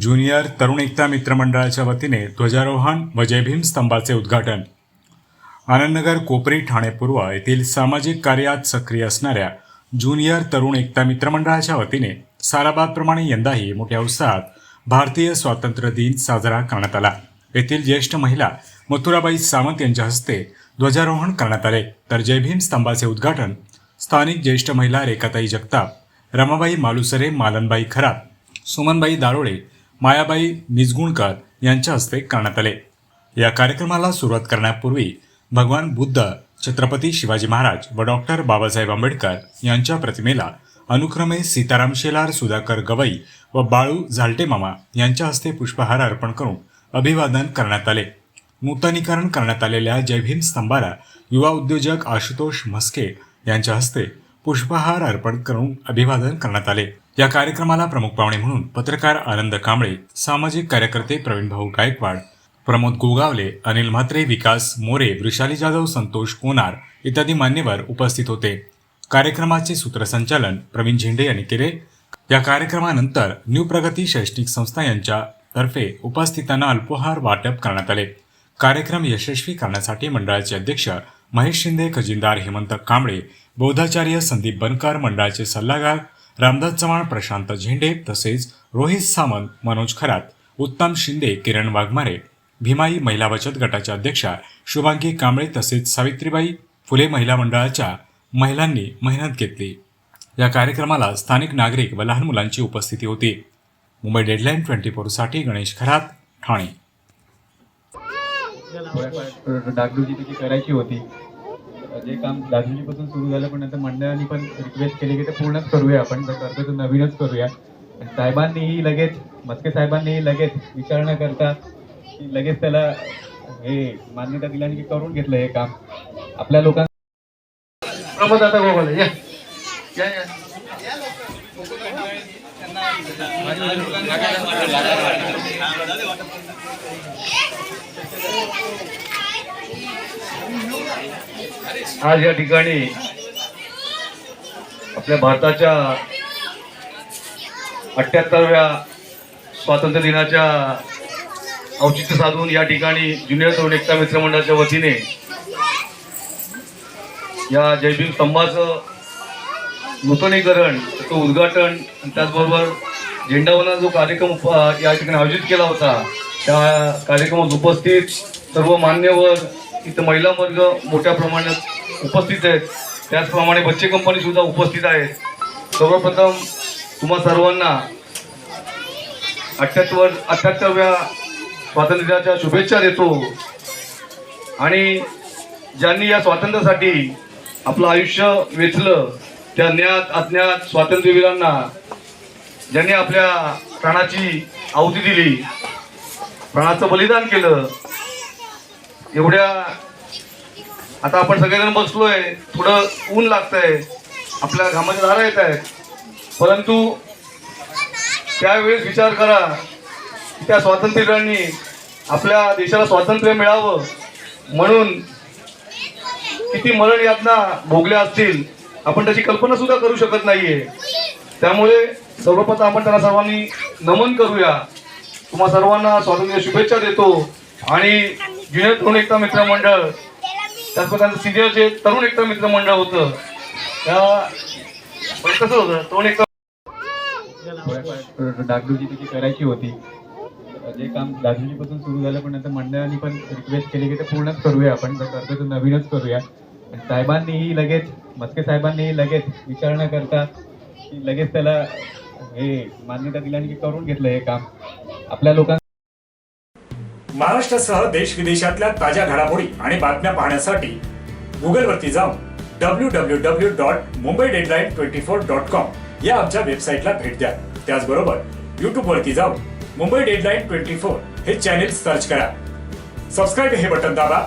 Junior तरुण एकता मित्रमंडळाच्या वतीने ध्वजारोहण व जयभीम स्तंभाचे उद्घाटन. आनंदनगर कोपरी ठाणे पूर्व येथील सामाजिक कार्यात सक्रिय असणाऱ्या ज्युनियर तरुण एकता मित्रमंडळाच्या वतीने साराबादप्रमाणे यंदाही मोठ्या उत्साहात भारतीय स्वातंत्र्य दिन साजरा करण्यात आला. येथील ज्येष्ठ महिला मथुराबाई सावंत यांच्या हस्ते ध्वजारोहण करण्यात आले. तर जयभीम स्तंभाचे उद्घाटन स्थानिक ज्येष्ठ महिला रेखाताई जगताप रमाबाई मालुसरे मालनबाई खरात सुमनबाई दारोळे मायाबाई निजगुणकर यांच्या हस्ते करण्यात आले. या कार्यक्रमाला सुरुवात करण्यापूर्वी भगवान बुद्ध छत्रपती शिवाजी महाराज व डॉक्टर बाबासाहेब आंबेडकर यांच्या प्रतिमेला अनुक्रमे सीताराम शेलार सुधाकर गवई व बाळू झालटे मामा यांच्या हस्ते पुष्पहार अर्पण करून अभिवादन करण्यात आले. नूतनीकरण करण्यात आलेल्या जयभीम स्तंभाला युवा उद्योजक आशुतोष म्हस्के यांच्या हस्ते पुष्पहार अर्पण करून अभिवादन करण्यात आले. या कार्यक्रमाला प्रमुख पाहुणे म्हणून पत्रकार आनंद कांबळे सामाजिक कार्यकर्ते प्रवीण भाऊ गायकवाड प्रमोद गोगावले अनिल म्हात्रे विकास मोरे वृषाली जाधव संतोष कोनार इत्यादी मान्यवर उपस्थित होते. कार्यक्रमाचे सूत्रसंचालन प्रवीण झेंडे यांनी केले. या कार्यक्रमानंतर न्यू प्रगती शैक्षणिक संस्था यांच्या तर्फे उपस्थितांना अल्पोहार वाटप करण्यात आले. कार्यक्रम यशस्वी करण्यासाठी मंडळाचे अध्यक्ष महेश शिंदे खजिनदार हेमंत कांबळे बौद्धाचार्य संदीप बनकर मंडळाचे सल्लागार रामदास चव्हाण प्रशांत झेंडे तसेच रोहित सामंत मनोज खरात उत्तम शिंदे किरण वाघमारे भीमाई महिला बचत गटाच्या अध्यक्षा शुभांगी कांबळे तसेच सावित्रीबाई फुले महिला मंडळाच्या महिलांनी मेहनत घेतली. या कार्यक्रमाला स्थानिक नागरिक व लहान मुलांची उपस्थिती होती. मुंबई डेडलाईन ट्वेंटी फोरसाठी गणेश खरात ठाणे. डागडुजी तिची करायची होती. जे काम दादुजीपासून सुरू झालं पण नंतर मंडळांनी पण रिक्वेस्ट केली की ते पूर्णच करूया आपण. जर करतो तर नवीनच करूया. आणि साहेबांनीही लगेच मस्के साहेबांनीही लगेच विचार न करता की लगेच त्याला हे मान्यता दिल्याने की करून घेतलं हे काम. आपल्या लोकांना प्रमोद आता गोगोले या. या या. आज या ठिकाणी आपल्या भारताच्या अठ्याहत्तरव्या स्वातंत्र्य दिनाच्या औचित्य साधून या ठिकाणी ज्युनियर तरुण एकता मित्र मंडळाच्या वतीने या जयभीम स्तंभाचं नूतनीकरण त्याचं उद्घाटन आणि त्याचबरोबर झेंडावना जो कार्यक्रम या ठिकाणी आयोजित केला होता त्या कार्यक्रमात उपस्थित सर्व मान्यवर इथं महिला वर्ग मोठ्या प्रमाणात उपस्थित आहेत. त्याचप्रमाणे बच्चे कंपनी सुद्धा उपस्थित आहेत. सर्वप्रथम तुम्हा सर्वांना अठ्ठ्याहत्तर अठ्ठ्याहत्तरव्या स्वातंत्र्याच्या शुभेच्छा देतो. आणि ज्यांनी या स्वातंत्र्यासाठी आपलं आयुष्य वेचलं त्या ज्ञात अज्ञात स्वातंत्र्यवीरांना ज्यांनी आपल्या प्राणाची आहुती दिली प्राणाचं बलिदान केलं एवढ्या आता आपण सगळेजण बसलोय थोडं ऊन लागतंय आपल्या घामाच्या धारा येत आहेत. परंतु त्यावेळेस विचार करा त्या स्वातंत्र्यवीरांनी आपल्या देशाला स्वातंत्र्य मिळावं म्हणून किती मरण यातना भोगल्या असतील. आपण त्याची कल्पना सुद्धा करू शकत नाहीये. त्यामुळे सर्वप्रथम आपण त्यांना सर्वांनी नमन करूया. तुम्हा सर्वांना स्वातंत्र्य शुभेच्छा देतो. आणि ज्युनियर तरुण एकता मित्र मंडळ त्याचप्रकारे सिनियर जे तरुण एकता मित्र मंडळ होतं त्या पण कसं होतं? तरुण एकता डागडुजी तिची करायची होती. जे काम दादूजीपासून सुरू झालं पण नंतर मंडळांनी पण रिक्वेस्ट केली की ते पूर्णच करूया आपण. करतो तर नवीनच करूया. साहेबांनीही लगेच मस्के साहेबांनीही लगेच विचार न करता की लगेच त्याला हे मान्यता दिल्याने की करून घेतलं हे काम. आपल्या लोकांना महाराष्ट्रासह देश विदेशातल्या ताज्या घडामोडी आणि बातम्या पाहण्यासाठी गुगलवरती जाऊन W W W dot Mumbai deadline twenty four dot com या आमच्या वेबसाईटला भेट द्या. त्याचबरोबर युट्यूब वरती जाऊन मुंबई डेडलाईन ट्वेंटी फोर हे चॅनेल सर्च करा. सबस्क्राईब हे बटन दाबा.